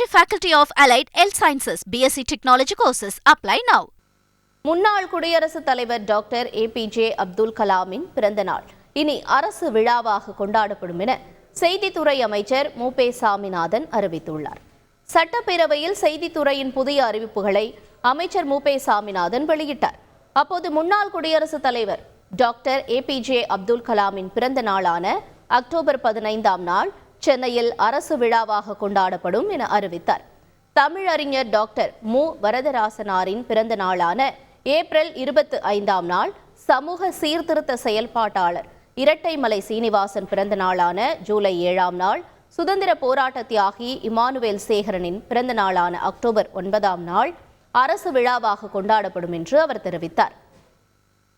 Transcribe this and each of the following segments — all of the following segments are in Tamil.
Meenakshi Faculty of Allied Health Sciences, BSc Technology courses. Apply now. முன்னாள் குடியரசுத் தலைவர் டாக்டர் ஏபிஜே அப்துல் கலாமின் பிறந்த நாள் இனி அரசு விழாவாக கொண்டாடப்படும் என செய்தித்துறை அமைச்சர் மு பே சாமிநாதன் அறிவித்துள்ளார் சட்டப்பேரவையில் செய்தித்துறையின் புதிய அறிவிப்புகளை அமைச்சர் மு பே சாமிநாதன் வெளியிட்டார் அப்போது முன்னாள் குடியரசுத் தலைவர் டாக்டர் ஏபிஜே அப்துல் கலாமின் பிறந்த நாளான அக்டோபர் பதினைந்தாம் நாள் சென்னையில் அரசு விழாவாக கொண்டாடப்படும் என அறிவித்தார். தமிழறிஞர் டாக்டர் மு. வரதராசனாரின் பிறந்த நாளான ஏப்ரல் இருபத்தி ஐந்தாம் நாள் சமூக சீர்திருத்த செயல்பாட்டாளர் இரட்டைமலை சீனிவாசன் பிறந்த நாளான ஜூலை ஏழாம் நாள் சுதந்திர போராட்ட தியாகி இமானுவேல் சேகரனின் பிறந்த நாளான அக்டோபர் ஒன்பதாம் நாள் அரசு விழாவாக கொண்டாடப்படும் என்று அவர் தெரிவித்தார்.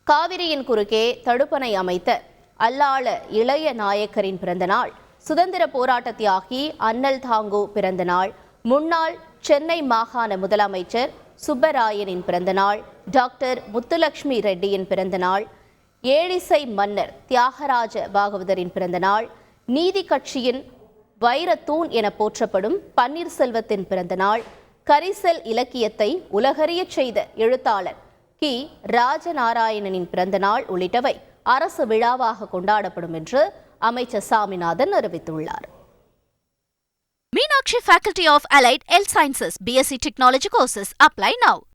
காவிரியின் குறுக்கே தடுப்பணை அமைத்த அல்லாள இளைய நாயக்கரின் பிறந்த நாள் சுதந்திர போராட்ட தியாகி அன்னல் தாங்கு பிறந்த நாள். முன்னாள் சென்னை மாகாண முதலமைச்சர் சுப்பராயனின் பிறந்தநாள் டாக்டர் முத்துலட்சுமி ரெட்டியின் பிறந்தநாள் ஏழிசை மன்னர் தியாகராஜ பாகவதரின் பிறந்தநாள் நீதி கட்சியின் வைரத்தூண் என போற்றப்படும் பன்னீர்செல்வத்தின் பிறந்தநாள் கரிசல் இலக்கியத்தை உலகறியச் செய்த எழுத்தாளர் கி. ராஜநாராயணனின் பிறந்தநாள் உள்ளிட்டவை அரசு விழாவாக கொண்டாடப்படும் என்று அமைச்சர் சாமிநாதன் அறிவித்துள்ளார் Meenakshi faculty of allied health sciences BSc technology courses apply now